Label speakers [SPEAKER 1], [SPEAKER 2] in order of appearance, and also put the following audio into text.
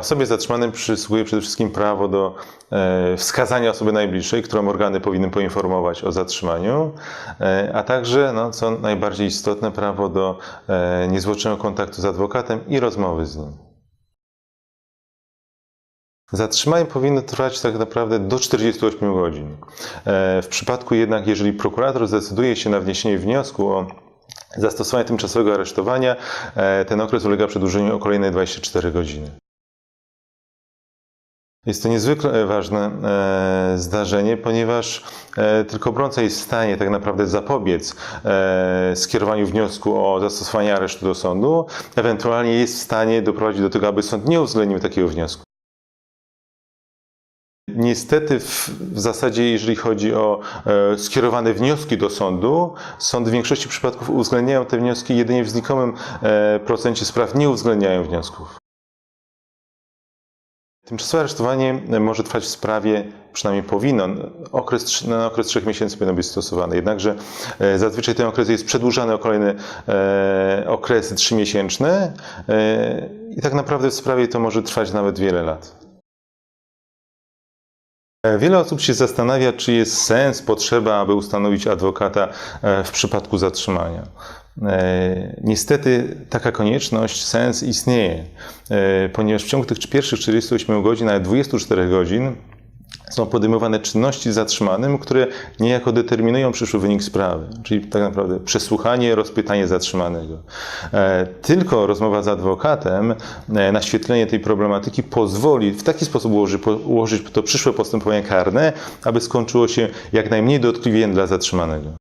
[SPEAKER 1] Osobie zatrzymanym przysługuje przede wszystkim prawo do e, wskazania osoby najbliższej, którą organy powinny poinformować o zatrzymaniu, e, a także, no, co najbardziej istotne, prawo do e, niezwłocznego kontaktu z adwokatem i rozmowy z nim. Zatrzymanie powinno trwać tak naprawdę do 48 godzin. W przypadku jednak, jeżeli prokurator zdecyduje się na wniesienie wniosku o zastosowanie tymczasowego aresztowania, ten okres ulega przedłużeniu o kolejne 24 godziny. Jest to niezwykle ważne e, zdarzenie, ponieważ e, tylko obrońca jest w stanie tak naprawdę zapobiec e, skierowaniu wniosku o zastosowanie aresztu do sądu, ewentualnie jest w stanie doprowadzić do tego, aby sąd nie uwzględnił takiego wniosku. Niestety, w, w zasadzie, jeżeli chodzi o e, skierowane wnioski do sądu, sąd w większości przypadków uwzględniają te wnioski, jedynie w znikomym e, procencie spraw nie uwzględniają wniosków. Tymczasowe aresztowanie może trwać w sprawie, przynajmniej powinno, okres, na okres trzech miesięcy powinno być stosowane. Jednakże e, zazwyczaj ten okres jest przedłużany o kolejne e, okresy trzymiesięczne e, i tak naprawdę w sprawie to może trwać nawet wiele lat. E, Wiele osób się zastanawia, czy jest sens, potrzeba, aby ustanowić adwokata e, w przypadku zatrzymania. E, Niestety taka konieczność, sens istnieje, ponieważ w ciągu tych pierwszych 48 godzin, nawet 24 godzin, są podejmowane czynności zatrzymanym, które niejako determinują przyszły wynik sprawy, czyli tak naprawdę przesłuchanie, rozpytanie zatrzymanego. E, Tylko rozmowa z adwokatem, e, naświetlenie tej problematyki pozwoli w taki sposób ułoży, po- ułożyć to przyszłe postępowanie karne, aby skończyło się jak najmniej dotkliwie dla zatrzymanego.